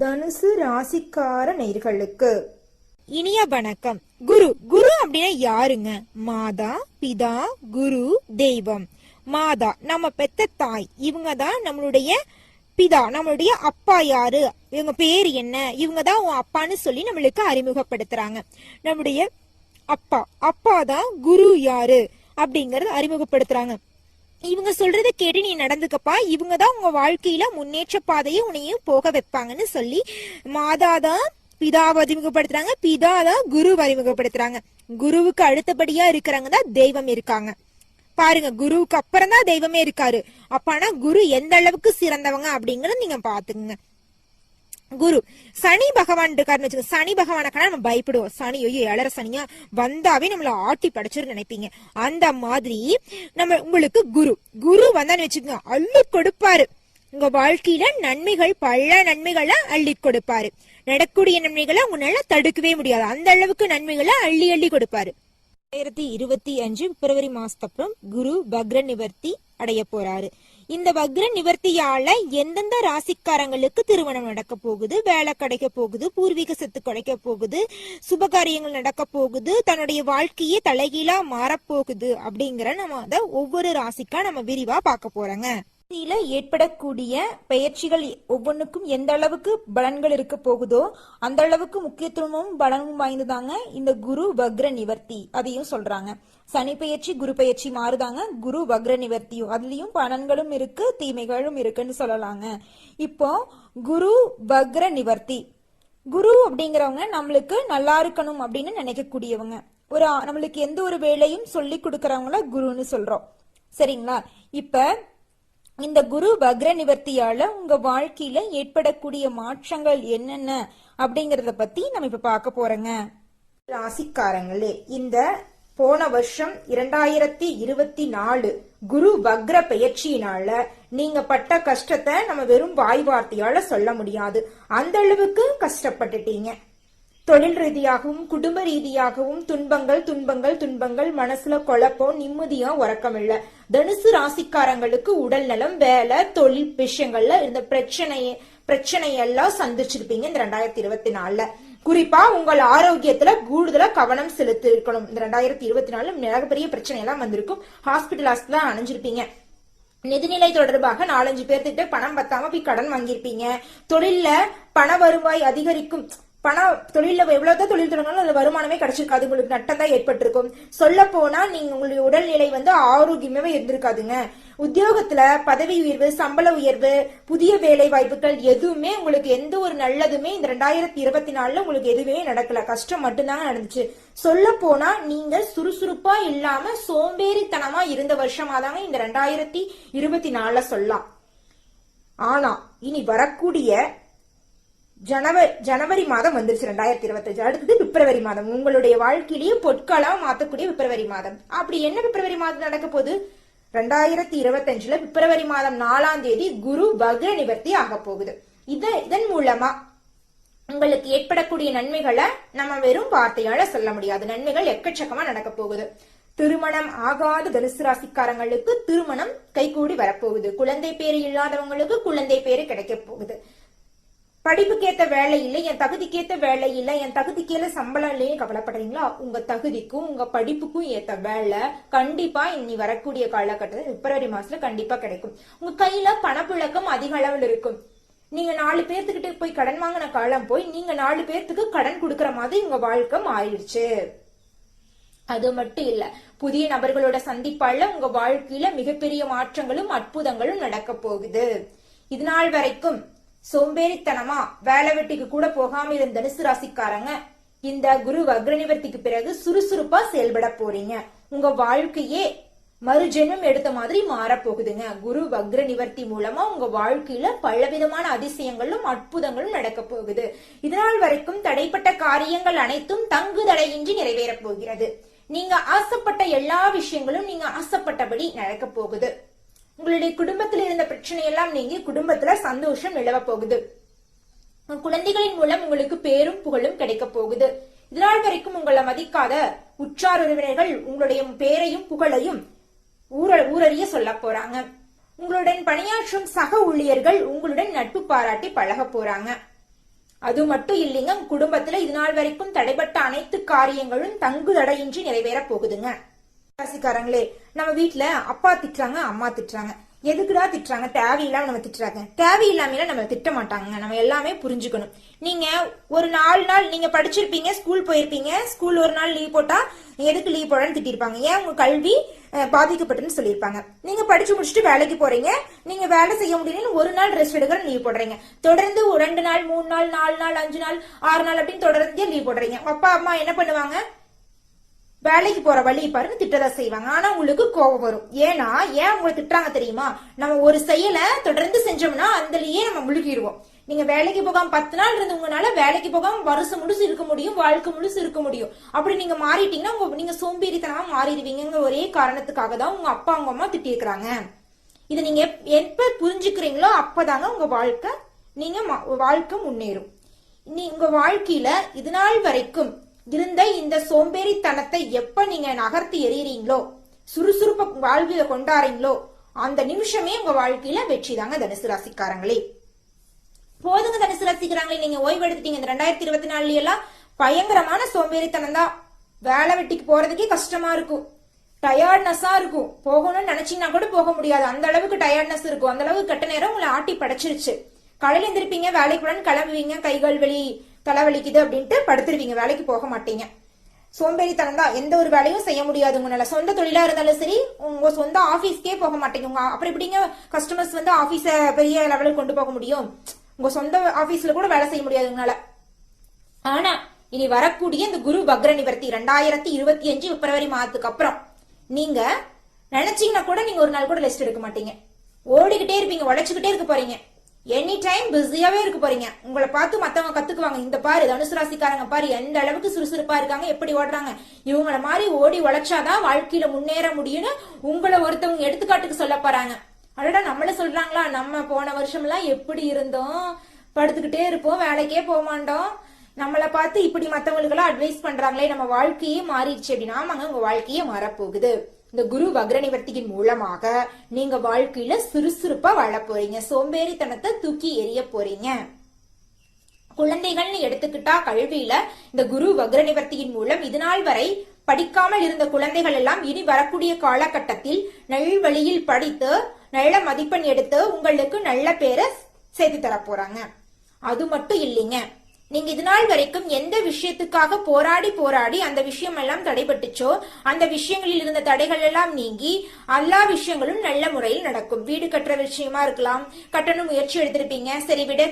தனுசு ராசிக்கார நேர்களுக்கு. இனிய வணக்கம். குரு குரு அப்படின்னா யாருங்க? மாதா பிதா குரு தெய்வம். மாதா நம்ம பெத்த தாய். இவங்க தான் நம்மளுடைய பிதா நம்மளுடைய அப்பா யாரு? இவங்க பேர் என்ன? இவங்க தான் உன் அப்பான்னு சொல்லி நம்மளுக்கு அறிமுகப்படுத்துறாங்க. நம்முடைய அப்பா அப்பா தான் குரு யாரு? அப்படிங்கறது அறிமுகப்படுத்துறாங்க. இவங்க சொல்றத கேட்டு நீ நடந்துக்கப்பா. இவங்க தான் உங்க வாழ்க்கையில முன்னேற்ற பாதையை உன்னையும் போக வைப்பாங்கன்னு சொல்லி மாதா தான் பிதாவை அறிமுகப்படுத்துறாங்க. பிதா தான் குரு அறிமுகப்படுத்துறாங்க. குருவுக்கு அடுத்தபடியா இருக்கிறவங்க தான் தெய்வம் இருக்காங்க. பாருங்க குருவுக்கு அப்புறம் தான் தெய்வமே இருக்காரு. அப்பானா குரு எந்த அளவுக்கு சிறந்தவங்க அப்படிங்கறத நீங்க பாத்துக்கங்க குரு சனி பகவான் இருக்காருன்னு வச்சுக்கோங்க சனி பகவானுக்கான நம்ம பயப்படுவோம். சனி ஐயோ ஏழரை சனியா? வந்தாவே நம்மள ஆட்டி படைச்சிரு நினைப்பீங்க. அந்த மாதிரி நம்ம உங்களுக்கு குரு. குரு வந்தான்னு வச்சுக்கோங்க அள்ளி கொடுப்பாரு. உங்க வாழ்க்கையில நன்மைகள் பல நன்மைகளை அள்ளி கொடுப்பாரு. நடக்கூடிய நன்மைகளை உங்களால தடுக்கவே முடியாது. அந்த அளவுக்கு நன்மைகளை அள்ளி அள்ளி கொடுப்பாரு. ரெண்டாயிரத்தி இருபத்தி அஞ்சு பிப்ரவரி மாசத்தப்புறம் குரு பக்ர நிவர்த்தி அடைய போறாரு. இந்த வக்ர நிவர்த்தியால எந்தெந்த ராசிக்காரங்களுக்கு திருமணம் நடக்க போகுது வேலை கிடைக்க போகுது பூர்வீக சொத்து கிடைக்க போகுது சுப காரியங்கள் நடக்க போகுது தன்னுடைய வாழ்க்கையே தலைகீழா மாறப்போகுது அப்படிங்கிற நம்ம அதை ஒவ்வொரு ராசிக்கா நம்ம விரிவா பார்க்க போறோங்க. ராசியில ஏற்படக்கூடிய பயிற்சிகள் ஒவ்வொன்றுக்கும் எந்த அளவுக்கு பலன்கள் இருக்க போகுதோ அந்த அளவுக்கு முக்கியத்துவமும் பலனும் வாய்ந்ததாங்க இந்த குரு வக்ர நிவர்த்தி அதையும் சொல்றாங்க. சனி பயிற்சி குரு பயிற்சி மாறுதாங்க. குரு வக்ர நிவர்த்தியும் அதுலயும் பலன்களும் இருக்கு தீமைகளும் இருக்குன்னு சொல்லலாங்க. இப்போ குரு வக்ர நிவர்த்தி. குரு அப்படிங்கிறவங்க நம்மளுக்கு நல்லா இருக்கணும் அப்படின்னு நினைக்கக்கூடியவங்க. ஒரு நம்மளுக்கு எந்த ஒரு வேலையும் சொல்லி கொடுக்கறவங்கள குருன்னு சொல்றோம். சரிங்களா? இப்ப இந்த குரு வக்ர நிவர்த்தியால உங்க வாழ்க்கையில ஏற்படக்கூடிய மாற்றங்கள் என்னென்ன அப்படிங்கறத பத்தி நம்ம இப்ப பார்க்க போறோங்க. ராசிக்காரங்களே இந்த போன வருஷம் இரண்டாயிரத்தி இருபத்தி நாலு குரு வக்ர பெயர்ச்சியினால நீங்க பட்ட கஷ்டத்தை நம்ம வெறும் வாய் வார்த்தையால சொல்ல முடியாது. அந்த அளவுக்கு கஷ்டப்பட்டுட்டீங்க. தொழில் ரீதியாகவும் குடும்ப ரீதியாகவும் துன்பங்கள் துன்பங்கள் துன்பங்கள் மனசுல குழப்பம் நிம்மதியா உறக்கம் இல்ல தனுசு ராசிக்காரங்களுக்கு உடல் நலம் வேலை தொழில் விஷயங்கள்ல இருந்த பிரச்சனையை பிரச்சனையெல்லாம் சந்திச்சிருப்பீங்க இந்த ரெண்டாயிரத்தி இருபத்தி நாலுல. குறிப்பா உங்கள் ஆரோக்கியத்துல கூடுதலா கவனம் செலுத்தி இருக்கணும் இந்த ரெண்டாயிரத்தி இருபத்தி நாலு மிகப்பெரிய பிரச்சனை எல்லாம் வந்திருக்கும். ஹாஸ்பிட்டல் தான் அணைஞ்சிருப்பீங்க. நிதிநிலை தொடர்பாக நாலஞ்சு பேர்த்துக்கிட்ட பணம் பத்தாம போய் கடன் வாங்கியிருப்பீங்க. தொழில்ல பண வருவாய் அதிகரிக்கும். பணம் தொழில எவ்வளவுதான் தொழில் தொடங்கினாலும் அதுல வருமானமே கிடைச்சிருக்காது. உங்களுக்கு நட்டம் தான் ஏற்பட்டிருக்கும். சொல்ல போனா நீங்க உங்களுடைய உடல்நிலை வந்து ஆரோக்கியமே இருந்திருக்காதுங்க. உத்தியோகத்துல பதவி உயர்வு சம்பள உயர்வு புதிய வேலை வாய்ப்புகள் எதுவுமே உங்களுக்கு எந்த ஒரு நல்லதுமே இந்த ரெண்டாயிரத்தி இருபத்தி நாலுல உங்களுக்கு எதுவுமே நடக்கல. கஷ்டம் மட்டும்தாங்க நடந்துச்சு. சொல்ல போனா நீங்க சுறுசுறுப்பா இல்லாம சோம்பேறித்தனமா இருந்த வருஷமா தாங்க இந்த ரெண்டாயிரத்தி இருபத்தி நாலுல சொல்லலாம். ஆனா இனி வரக்கூடிய ஜனவரி ஜனவரி மாதம் வந்துருச்சு ரெண்டாயிரத்தி இருபத்தஞ்சு. அடுத்தது பிப்ரவரி மாதம். உங்களுடைய வாழ்க்கையிலேயே பொற்களா மாத்தக்கூடிய பிப்ரவரி மாதம். அப்படி என்ன பிப்ரவரி மாதம் நடக்க போகுது? ரெண்டாயிரத்தி இருபத்தஞ்சுல பிப்ரவரி மாதம் நாலாம் தேதி குரு பக்ர நிவர்த்தி ஆக போகுது. இத இதன் மூலமா உங்களுக்கு ஏற்படக்கூடிய நன்மைகளை நம்ம வெறும் வார்த்தையால சொல்ல முடியாது. நன்மைகள் எக்கச்சக்கமா நடக்க போகுது. திருமணம் ஆகாத தனுசு ராசிக்காரங்களுக்கு திருமணம் கைகூடி வரப்போகுது குழந்தை பேரு இல்லாதவங்களுக்கு குழந்தை பேரு கிடைக்க போகுது. படிப்புக்கேத்த வேலை இல்லை என் தகுதிக்கேத்த வேலை இல்லை என் தகுதிக்கேல சம்பளம் இல்லையே கவலைப்படுறீங்களா? உங்க தகுதிக்கும் உங்க படிப்புக்கும் ஏத்த வேலை கண்டிப்பா இனி வரக்கூடிய காலகட்டத்தில் பிப்ரவரி மாசத்துல கண்டிப்பா கிடைக்கும். உங்க கையில பணப்புழக்கம் அதிக அளவில் இருக்கும். நீங்க நாலு பேர்த்துக்கிட்ட போய் கடன் வாங்கின காலம் போய் நீங்க நாலு பேர்த்துக்கு கடன் கொடுக்கற மாதிரி உங்க வாழ்க்கை மாறிடுச்சு. அது மட்டும் இல்ல புதிய நபர்களோட சந்திப்பால உங்க வாழ்க்கையில மிகப்பெரிய மாற்றங்களும் அற்புதங்களும் நடக்க போகுது. இது நாள் வரைக்கும் சோம்பேறித்தனமா வேலை வெட்டிக்கு கூட போகாம இருந்த தனுசு ராசிக்காரங்க இந்த குரு வக்ர நிவர்த்திக்கு பிறகு சுறுசுறுப்பா செயல்பட போறீங்க. உங்க வாழ்க்கையே மறுஜென்மம் எடுத்த மாதிரி மாறப் போகுதுங்க குரு வக்ர நிவர்த்தி மூலமா உங்க வாழ்க்கையில பலவிதமான அதிசயங்களும் அற்புதங்களும் நடக்க போகுது. இதனால் வரைக்கும் தடைப்பட்ட காரியங்கள் அனைத்தும் தங்கு தடையின்றி நிறைவேறப் போகிறது. நீங்க ஆசைப்பட்ட எல்லா விஷயங்களும் நீங்க ஆசைப்பட்டபடி நடக்க போகுது. உங்களுடைய குடும்பத்தில் இருந்த பிரச்சனை எல்லாம் நீங்கி குடும்பத்துல சந்தோஷம் நிலவ போகுது. குழந்தைகளின் மூலம் உங்களுக்கு பேரும் புகழும் கிடைக்க போகுது. இதனால் வரைக்கும் உங்களை மதிக்காத உற்றார் உறவினர்கள் உங்களுடைய பேரையும் புகழையும் ஊர ஊரறிய சொல்ல போறாங்க. உங்களுடன் பணியாற்றும் சக ஊழியர்கள் உங்களுடன் நட்பு பாராட்டி பழக போறாங்க. அது மட்டும் இல்லைங்க குடும்பத்துல இது நாள் வரைக்கும் தடைப்பட்ட அனைத்து காரியங்களும் தங்கு தடையின்றி நிறைவேற போகுதுங்க. ராசிக்காரங்களே நம்ம வீட்டுல அப்பா திட்டுறாங்க அம்மா திட்டுறாங்க. எதுக்குடா திட்டுறாங்க? தேவையில்லாம நம்ம திட்டுறாங்க. தேவையில்லாம நம்ம திட்ட மாட்டாங்க. நம்ம எல்லாமே புரிஞ்சுக்கணும். நீங்க ஒரு நாலு நாள் நீங்க படிச்சிருப்பீங்க ஸ்கூல் போயிருப்பீங்க ஸ்கூல் ஒரு நாள் லீவ் போட்டா எதுக்கு லீவ் போடான்னு திட்டிருப்பாங்க? ஏன் உங்க கல்வி பாதிக்கப்பட்டுன்னு சொல்லியிருப்பாங்க? நீங்க படிச்சு முடிச்சுட்டு வேலைக்கு போறீங்க நீங்க வேலை செய்ய முடியலன்னு ஒரு நாள் ரெஸ்ட் எடுக்கிற லீவ் போடுறீங்க. தொடர்ந்து ஒரு ரெண்டு நாள் மூணு நாள் நாலு நாள் அஞ்சு நாள் ஆறு நாள் அப்படின்னு தொடர்ந்து லீவ் போடுறீங்க. அப்பா அம்மா என்ன பண்ணுவாங்க? வேலைக்கு போற வழி பாருங்க திட்டதா செய்வாங்க. ஆனா உங்களுக்கு கோபம் வரும். ஏன்னா ஏன் உங்களை திட்டுறாங்க தெரியுமா? நம்ம ஒரு செயலை தொடர்ந்து செஞ்சோம்னா அதுலயே நம்ம முழுகிடுவோம். நீங்க வேலைக்கு போகாம பத்து நாள் இருந்தவங்கனால வேலைக்கு போகாம வருஷம் முழுசு இருக்க முடியும் வாழ்க்கை முழுசு இருக்க முடியும். அப்படி நீங்க மாறிட்டீங்கன்னா உங்க நீங்க சோம்பேறித்தனமா மாறிடுவீங்கிற ஒரே காரணத்துக்காக தான் உங்க அப்பா உங்க அம்மா திட்டிருக்கிறாங்க இதை நீங்க எப்- எப்ப புரிஞ்சுக்கிறீங்களோ அப்பதாங்க உங்க வாழ்க்கை நீங்க ம- வாழ்க்கை முன்னேறும். நீ உங்க வாழ்க்கையில இது நாள் வரைக்கும் இருந்த இந்த சோம்பேறித்தனத்தை எப்ப நீங்க நகர்த்தி எறியறீங்களோ சுறுசுறுப்ப வாழ்க்கையில கொண்டாடுறீங்களோ அந்த நிமிஷமே உங்க வாழ்க்கையில வெற்றி தாங்க தனுசு ராசிக்காரங்களே. போதுங்க தனுசு ராசிக்காரங்களே நீங்க ஓய்வு எடுத்துட்டீங்க இந்த ரெண்டாயிரத்தி இருபத்தி நாலுல எல்லாம் பயங்கரமான சோம்பேறித்தனம் தான். வேலை வெட்டிக்கு போறதுக்கே கஷ்டமா இருக்கும். டயர்ட்னஸா இருக்கும். போகணும்னு நினைச்சீங்கன்னா கூட போக முடியாது. அந்த அளவுக்கு டயர்ட்னஸ் இருக்கும். அந்த அளவுக்கு கெட்ட நேரம் உங்களை ஆட்டி படைச்சிருச்சு. காலையில எந்திருப்பீங்க வேலைக்குள்ளன்னு கிளம்புவீங்க. கைகள் வலி தலைவலிக்குது அப்படின்ட்டு படுத்துருவீங்க. வேலைக்கு போக மாட்டீங்க. சோம்பேறித்தனம் தான் எந்த ஒரு வேலையும் செய்ய முடியாது உங்களால. சொந்த தொழிலா இருந்தாலும் சரி உங்க சொந்த ஆபீஸ்க்கே போக மாட்டீங்க. உங்க அப்புறம் எப்படிங்க கஸ்டமர்ஸ் வந்து ஆபீஸ பெரிய லெவலுக்கு கொண்டு போக முடியும்? உங்க சொந்த ஆபீஸ்ல கூட வேலை செய்ய முடியாது உங்களால. ஆனா இனி வரக்கூடிய இந்த குரு பக்ர நிவர்த்தி ரெண்டாயிரத்தி இருபத்தி அஞ்சு பிப்ரவரி மாதத்துக்கு அப்புறம் நீங்க நினைச்சீங்கன்னா கூட நீங்க ஒரு நாள் கூட ரெஸ்ட் எடுக்க மாட்டீங்க. ஓடிக்கிட்டே இருப்பீங்க உழைச்சுக்கிட்டே இருக்க போறீங்க. எனி டைம் பிஸியாவே இருக்க போறீங்க. உங்களை பார்த்து மத்தவங்க கத்துக்குவாங்க. இந்த பாரு தனுசு ராசிக்காரங்க பாரு எந்த அளவுக்கு சுறுசுறுப்பா இருக்காங்க எப்படி ஓடுறாங்க. இவங்கள மாதிரி ஓடி உழைச்சாதான் வாழ்க்கையில முன்னேற முடியும்னு உங்களை ஒருத்தவங்க எடுத்துக்காட்டுக்கு சொல்ல போறாங்க. அடடா நம்மள சொல்றாங்களா? நம்ம போன வருஷம்லாம் எப்படி இருந்தோம்? படுத்துக்கிட்டே இருப்போம் வேலைக்கே போக மாட்டோம். நம்மளை பார்த்து இப்படி மத்தவங்களுக்கெல்லாம் அட்வைஸ் பண்றாங்களே நம்ம வாழ்க்கையே மாறிடுச்சு அப்படின்னா ஆமாங்க உங்க வாழ்க்கையே மாறப்போகுது. இந்த குரு வக்ரநிவர்த்தியின் மூலமாக நீங்க வாழ்க்கையில சுறுசுறுப்பா வாழ போறீங்க. சோம்பேறித்தனத்தை தூக்கி எரிய போறீங்க. குழந்தைகள்னு எடுத்துக்கிட்டா கல்வியில இந்த குரு வக்ர நிவர்த்தியின் மூலம் இதுநாள் வரை படிக்காமல் இருந்த குழந்தைகள் எல்லாம் இனி வரக்கூடிய காலகட்டத்தில் நல் வழியில் படித்து நல்ல மதிப்பெண் எடுத்து உங்களுக்கு நல்ல பேரை சேர்த்து தர போறாங்க. அது மட்டும் இல்லைங்க. நீங்க இது நாள் வரைக்கும் எந்த விஷயத்துக்காக போராடி போராடி அந்த விஷயம் எல்லாம் தடைபட்டுச்சோ அந்த விஷயங்களில் இருந்த தடைகள் எல்லாம் நீங்கி எல்லா விஷயங்களும் நல்ல முறையில் நடக்கும். வீடு கட்டுற விஷயமா இருக்கலாம் கட்டணும் முயற்சி எடுத்திருப்பீங்க. சரி விடு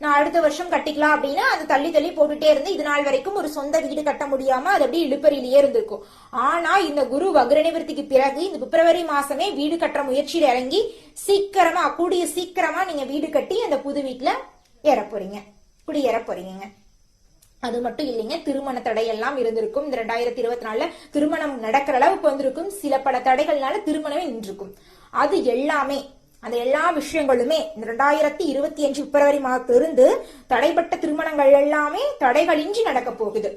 நான் அடுத்த வருஷம் கட்டிக்கலாம் அப்படின்னா அது தள்ளி தள்ளி போட்டுட்டே இருந்து இது நாள் வரைக்கும் ஒரு சொந்த வீடு கட்ட முடியாம அது அப்படியே இழுப்பறியிலேயே இருந்திருக்கும். ஆனா இந்த குரு வக்ரநிவர்த்திக்கு பிறகு இந்த பிப்ரவரி மாசமே வீடு கட்டுற முயற்சியில் இறங்கி சீக்கிரமா கூடிய சீக்கிரமா நீங்க வீடு கட்டி அந்த புது வீட்டுல ஏற போறீங்க. குடியேற போறீங்க? அது மட்டும் இல்லைங்க திருமண தடை எல்லாம் இருந்திருக்கும். இந்த ரெண்டாயிரத்தி இருபத்தி நாலுல திருமணம் நடக்கிற அளவுக்கு வந்திருக்கும். சில பல தடைகள்னால திருமணமே நின்றுக்கும் அது எல்லாமே அந்த எல்லா விஷயங்களுமே இந்த ரெண்டாயிரத்தி இருபத்தி அஞ்சு பிப்ரவரி மாதத்திலிருந்து தடைப்பட்ட திருமணங்கள் எல்லாமே தடைகளின்றி நடக்க போகுது.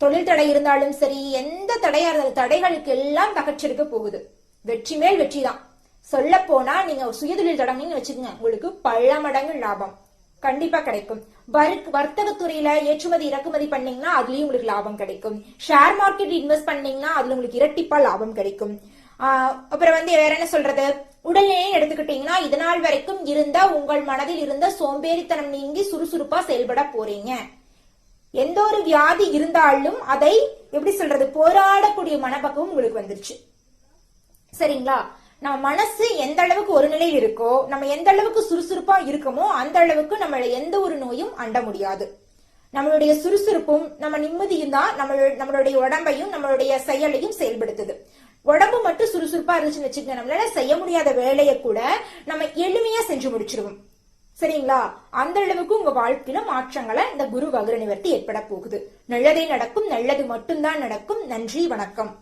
தொழில் தடை இருந்தாலும் சரி எந்த தடையா இருந்தாலும் தடைகளுக்கு எல்லாம் தகச்சிருக்க போகுது. வெற்றி மேல் வெற்றி தான் சொல்ல போனா நீங்க ஒரு சுயதொழில் தொடங்கினீங்கன்னு வச்சுக்கோங்க உங்களுக்கு பல மடங்கு லாபம். கண்டிப்பா கிடைக்கும். வர்க்- வர்த்தகத்துறையில ஏற்றுமதி இறக்குமதி பண்ணீங்கன்னா அதுலயும் உங்களுக்கு லாபம் கிடைக்கும். ஷேர் மார்க்கெட் இன்வெஸ்ட் பண்ணீங்கன்னா அதுல உங்களுக்கு இரட்டிப்பா லாபம் கிடைக்கும். அப்புறம் வந்து வேற என்ன சொல்றது? உடல்நிலையை எடுத்துக்கிட்டீங்கன்னா இதனால் நாள் வரைக்கும் இருந்த உங்கள் மனதில் இருந்த சோம்பேறித்தனம் நீங்கி சுறுசுறுப்பா செயல்பட போறீங்க. எந்த ஒரு வியாதி இருந்தாலும் அதை எப்படி சொல்றது? போராடக்கூடிய மனப்பக்குவம் உங்களுக்கு வந்துருச்சு. சரிங்களா? நம்ம மனசு எந்த அளவுக்கு ஒரு நிலையில் இருக்கோ நம்ம எந்த அளவுக்கு சுறுசுறுப்பா இருக்கோமோ அந்த அளவுக்கு நம்மள எந்த ஒரு நோயும் அண்ட முடியாது. நம்மளுடைய சுறுசுறுப்பும் நம்ம நிம்மதியும் தான் நம்ம நம்மளுடைய உடம்பையும் நம்மளுடைய செயலையும் செயல்படுத்துது. உடம்பு மட்டும் சுறுசுறுப்பா இருந்துச்சுன்னு வச்சுக்கோங்க நம்மளால செய்ய முடியாத வேலையை கூட நம்ம எளிமையா செஞ்சு முடிச்சிருவோம். சரிங்களா? அந்த அளவுக்கு உங்க வாழ்க்கையில மாற்றங்களை இந்த குரு வகர நிவர்த்தி ஏற்பட போகுது. நல்லதே நடக்கும் நல்லது மட்டும்தான் நடக்கும். நன்றி வணக்கம்.